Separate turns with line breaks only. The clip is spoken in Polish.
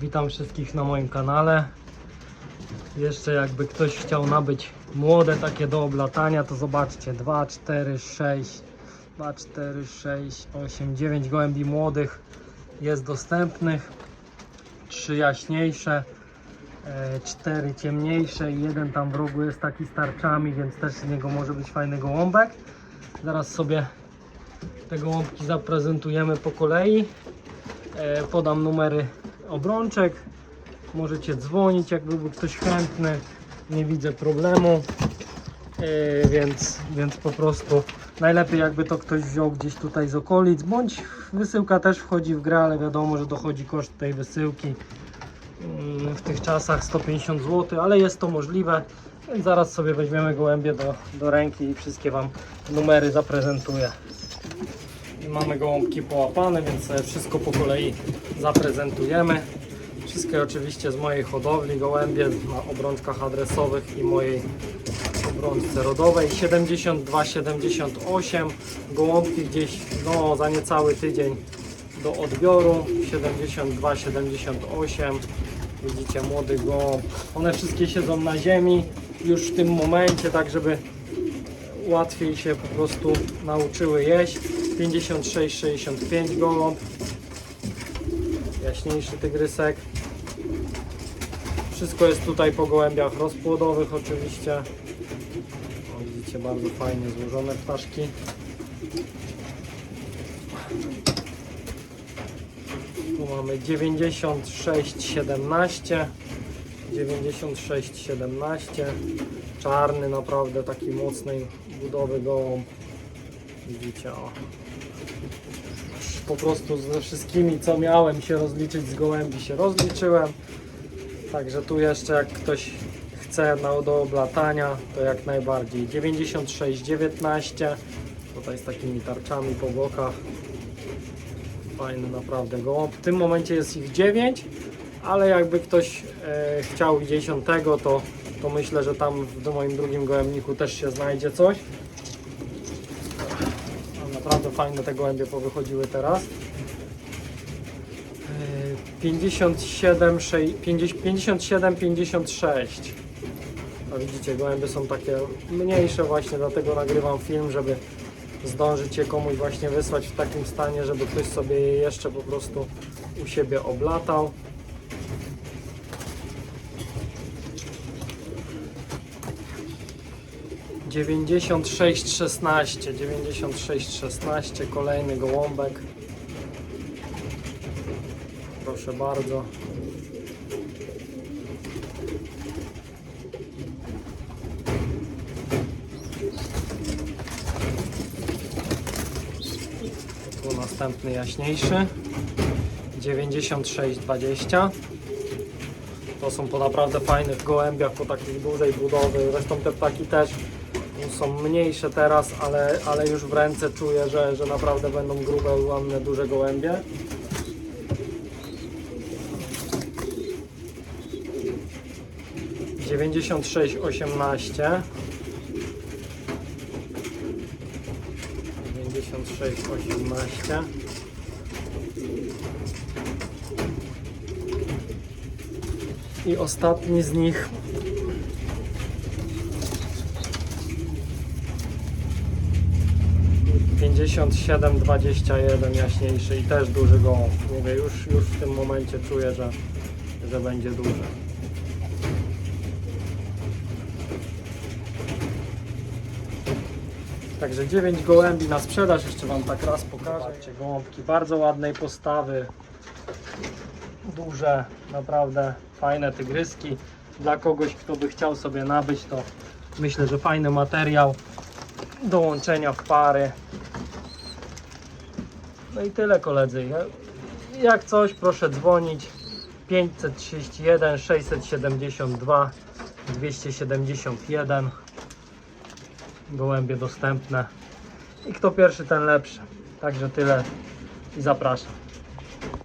Witam wszystkich na moim kanale. Jeszcze jakby ktoś chciał nabyć młode takie do oblatania, to zobaczcie 2, 4, 6, 2, 4, 6, 8, 9 gołębi młodych jest dostępnych. Trzy jaśniejsze, e, cztery ciemniejsze i jeden tam w rogu jest taki z tarczami, więc też z niego może być fajny gołąbek. Zaraz sobie te gołąbki zaprezentujemy po kolei. E, podam numery obrączek. Możecie dzwonić, jakby był ktoś chętny. Nie widzę problemu. E, więc, więc po prostu najlepiej jakby to ktoś wziął gdzieś tutaj z okolic, bądź wysyłka też wchodzi w grę, ale wiadomo, że dochodzi koszt tej wysyłki mm, w tych czasach 150 zł, ale jest to możliwe. Więc zaraz sobie weźmiemy gołębie do, do ręki i wszystkie Wam numery zaprezentuję. I Mamy gołąbki połapane, więc wszystko po kolei zaprezentujemy. Wszystkie oczywiście z mojej hodowli, gołębie na obrączkach adresowych i mojej obrączce rodowej. 72-78, gołąbki gdzieś no, za niecały tydzień do odbioru. 72-78, widzicie młody gołąb. One wszystkie siedzą na ziemi już w tym momencie, tak żeby łatwiej się po prostu nauczyły jeść. 56-65 gołąb. Jaśniejszy tygrysek. Wszystko jest tutaj po gołębiach rozpłodowych oczywiście. O, widzicie bardzo fajnie złożone ptaszki. Tu mamy 96-17. 96-17. Czarny, naprawdę taki mocnej budowy gołąb. Widzicie, o. Po prostu ze wszystkimi, co miałem się rozliczyć z gołębi, się rozliczyłem. Także tu jeszcze, jak ktoś chce na, do oblatania, to jak najbardziej. 96-19. Tutaj z takimi tarczami po bokach. Fajny naprawdę gołąb. W tym momencie jest ich 9, ale jakby ktoś e, chciał 10, to, to myślę, że tam w moim drugim gołębniku też się znajdzie coś. Naprawdę fajne te gołębie powychodziły teraz. E, 57, 6, 50, 57, 56. A widzicie, gołębie są takie mniejsze właśnie, dlatego nagrywam film, żeby zdążyć je komuś właśnie wysłać w takim stanie, żeby ktoś sobie je jeszcze po prostu u siebie oblatał. Dziewięćdziesiąt sześć szesnaście, dziewięćdziesiąt sześć szesnaście, kolejny gołąbek. Proszę bardzo. Tu następny jaśniejszy. 96-20. To są po naprawdę fajnych gołębiach, po takiej dużej budowy. Zresztą te ptaki też są mniejsze teraz, ale, ale już w ręce czuję, że, że naprawdę będą grube, ładne, duże gołębie. Dziewięćdziesiąt sześć osiemnaście. 56, 18. I ostatni z nich Pięćdziesiąt siedem, dwadzieścia jeden jaśniejszy i też duży gołąb. Mówię, już, już w tym momencie czuję, że, że będzie duży. Także 9 gołębi na sprzedaż, jeszcze Wam tak raz pokażę. Zobaczcie, gołąbki bardzo ładnej postawy, duże, naprawdę fajne tygryski. Dla kogoś, kto by chciał sobie nabyć, to myślę, że fajny materiał do łączenia w pary. No i tyle koledzy. Ja- Jak coś, proszę dzwonić 531 672 271 gołębie dostępne. I kto pierwszy, ten lepszy. Także tyle i zapraszam.